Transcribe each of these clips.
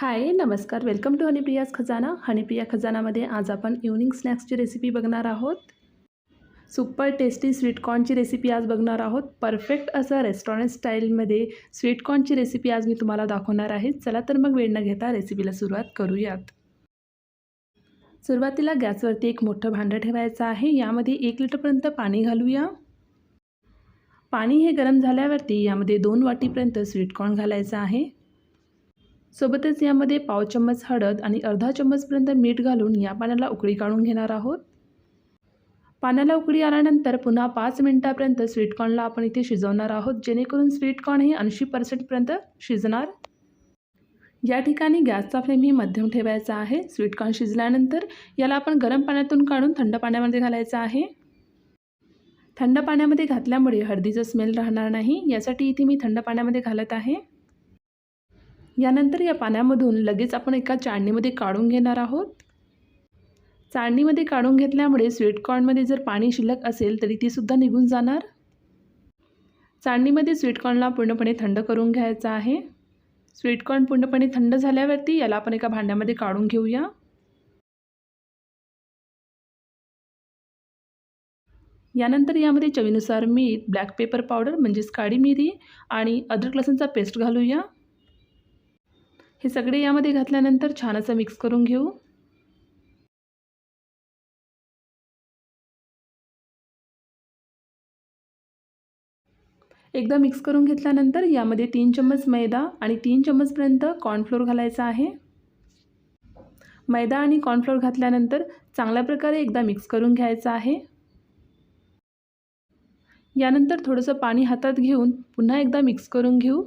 हाय नमस्कार. Welcome to हनीप्रियाज खजाना हनीप्रिया खजानामध्ये आज आपण इव्हनिंग स्नॅक्सची रेसिपी बघणार आहोत. सुपर टेस्टी स्वीटकॉर्नची रेसिपी आज बघणार आहोत. परफेक्ट असं रेस्टॉरंट स्टाईलमध्ये स्वीटकॉर्नची रेसिपी आज मी तुम्हाला दाखवणार आहे. चला तर मग वेळ न घेता रेसिपीला सुरुवात करूयात. सुरुवातीला गॅसवरती एक मोठं भांडं ठेवायचं आहे. यामध्ये एक लिटरपर्यंत पाणी घालूया. पाणी हे गरम झाल्यावरती यामध्ये दोन वाटीपर्यंत स्वीटकॉर्न घालायचं आहे. सोबतच यामध्ये पाव चम्मच हळद आणि अर्धा चम्मचपर्यंत मीठ घालून या पाण्याला उकळी काढून घेणार आहोत. पाण्याला उकळी आल्यानंतर पुन्हा पाच मिनटापर्यंत स्वीटकॉर्नला आपण इथे शिजवणार आहोत जेणेकरून स्वीटकॉर्न हे ऐंशी पर्सेंटपर्यंत शिजणार. या ठिकाणी गॅसचा फ्लेम ही मध्यम ठेवायचा आहे. स्वीटकॉर्न शिजल्यानंतर याला आपण गरम पाण्यातून काढून थंड पाण्यामध्ये घालायचं आहे. थंड पाण्यामध्ये घातल्यामुळे हळदीचं स्मेल राहणार नाही. यासाठी इथे मी थंड पाण्यामध्ये घालत आहे. यानंतर या पाण्यामधून लगेच आपण एका चाळणीमध्ये काढून घेणार आहोत. चाळणीमध्ये काढून घेतल्यामुळे स्वीटकॉर्नमध्ये जर पाणी शिल्लक असेल तरी तीसुद्धा निघून जाणार. चाळणीमध्ये स्वीटकॉर्नला पूर्णपणे थंड करून घ्यायचं आहे. स्वीटकॉर्न पूर्णपणे थंड झाल्यावरती याला आपण एका भांड्यामध्ये काढून घेऊया. यानंतर यामध्ये चवीनुसार मीठ ब्लॅक पेपर पावडर म्हणजेच काळी मिरी आणि अद्रक लसणचा पेस्ट घालूया. हे सगळे यामध्ये घातल्यानंतर छान असं मिक्स करून घेऊ. एकदा मिक्स करून घेतल्यानंतर यामध्ये तीन चम्मच मैदा आणि तीन चम्मचपर्यंत कॉर्नफ्लोअर घालायचा आहे. मैदा आणि कॉर्नफ्लोअर घातल्यानंतर चांगल्या प्रकारे एकदा मिक्स करून घ्यायचं आहे. यानंतर थोडंसं पाणी हातात घेऊन पुन्हा एकदा मिक्स करून घेऊ.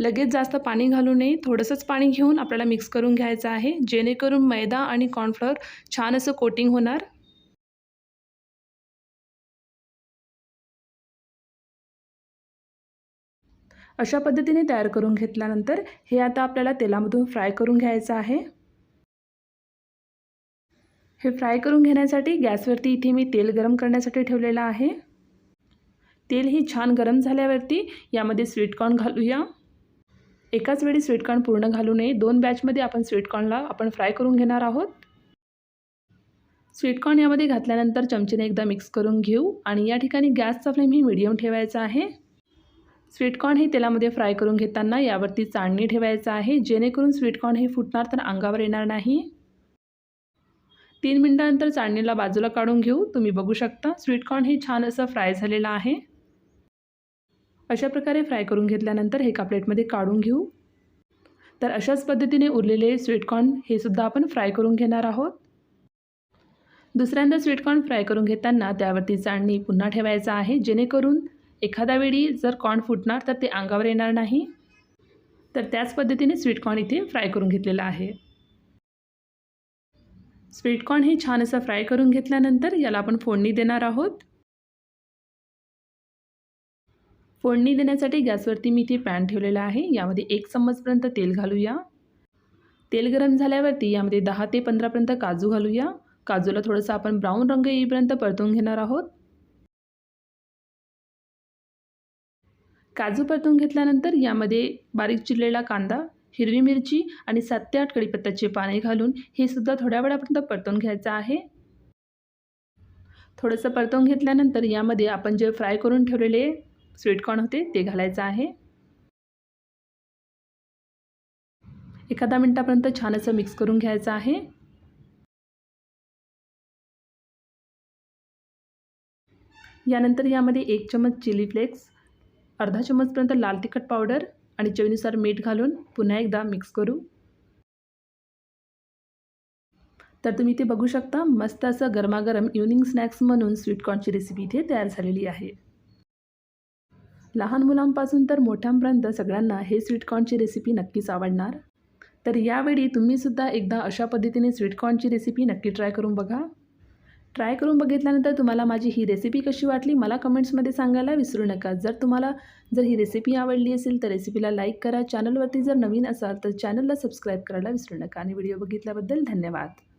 लगेच जास्त पाणी घालू नये. थोडंसंच पाणी घेऊन आपल्याला मिक्स करून घ्यायचं आहे. जेणेकरून मैदा आणि कॉर्नफ्लॉवर छान असं कोटिंग होणार. अशा पद्धतीने तयार करून घेतल्यानंतर हे आता आपल्याला तेलामधून फ्राय करून घ्यायचं आहे. हे फ्राय करून घेण्यासाठी गॅसवरती इथे मी तेल गरम करण्यासाठी ठेवलेलं आहे. तेल ही छान गरम झाल्यावरती यामध्ये स्वीटकॉर्न घालूया. एकाच वेळी स्वीटकॉर्न पूर्ण घालू नये. दोन बॅचमध्ये आपण स्वीटकॉर्नला आपण फ्राय करून घेणार आहोत. स्वीटकॉर्न यामध्ये घातल्यानंतर चमचेने एकदा मिक्स करून घेऊ आणि या ठिकाणी गॅसचा फ्लेम ही मिडियम ठेवायचा आहे. स्वीटकॉर्न हे तेलामध्ये फ्राय करून घेताना यावरती चाळणी ठेवायचं आहे. जेणेकरून स्वीटकॉर्न हे फुटणार तर अंगावर येणार नाही. तीन मिनटानंतर चाळणीला बाजूला काढून घेऊ. तुम्ही बघू शकता स्वीटकॉर्न हे छान असं फ्राय झालेलं आहे. अशा प्रकारे फ्राय करून घेतल्यानंतर हे एका प्लेटमध्ये काढून घेऊ. तर अशाच पद्धतीने उरलेले स्वीटकॉर्न हे सुद्धा आपण फ्राय करून घेणार आहोत. दुसऱ्यांदा स्वीटकॉर्न फ्राय करून घेताना त्यावरती चाळणी पुन्हा ठेवायचं आहे जेणेकरून एखाद्या वेळी जर कॉर्न फुटणार तर ते अंगावर येणार नाही. तर त्याच पद्धतीने स्वीटकॉर्न इथे फ्राय करून घेतलेलं आहे. स्वीटकॉर्न हे छान असं फ्राय करून घेतल्यानंतर याला आपण फोडणी देणार आहोत. फोडणी देण्यासाठी गॅसवरती मी इथे पॅन ठेवलेला आहे. यामध्ये एक चम्मचपर्यंत तेल घालूया. तेल गरम झाल्यावरती यामध्ये दहा ते पंधरापर्यंत काजू घालूया. काजूला थोडंसं आपण ब्राऊन रंग येईपर्यंत परतून घेणार आहोत. काजू परतून घेतल्यानंतर यामध्ये बारीक चिरलेला कांदा हिरवी मिरची आणि सात ते आठ कडीपत्ताचे पाने घालून हे सुद्धा थोड्या वेळापर्यंत परतून घ्यायचं आहे. थोडंसं परतून घेतल्यानंतर यामध्ये आपण जे फ्राय करून ठेवलेले स्वीटकॉर्न होते ते घालायचं आहे. एखादा मिनटापर्यंत छान असं मिक्स करून घ्यायचं आहे. यानंतर यामध्ये एक चमच चिली फ्लेक्स अर्धा चम्मचपर्यंत लाल तिखट पावडर आणि चवीनुसार मीठ घालून पुन्हा एकदा मिक्स करू. तर तुम्ही ते बघू शकता मस्त असं गरमागरम इव्हनिंग स्नॅक्स म्हणून स्वीटकॉर्नची रेसिपी इथे तयार झालेली आहे. लहान मुलांपासून तर मोठ्यांपर्यंत सगळ्यांना हे स्वीटकॉर्नची रेसिपी नक्कीच आवडणार. तर यावेळी तुम्हीसुद्धा एकदा अशा पद्धतीने स्वीटकॉर्नची रेसिपी नक्की ट्राय करून बघा. ट्राय करून बघितल्यानंतर तुम्हाला माझी ही रेसिपी कशी वाटली मला कमेंट्समध्ये सांगायला विसरू नका. जर तुम्हाला जर ही रेसिपी आवडली असेल तर रेसिपीला लाईक करा. चॅनलवरती जर नवीन असाल तर चॅनलला सबस्क्राईब करायला विसरू नका. आणि व्हिडिओ बघितल्याबद्दल धन्यवाद.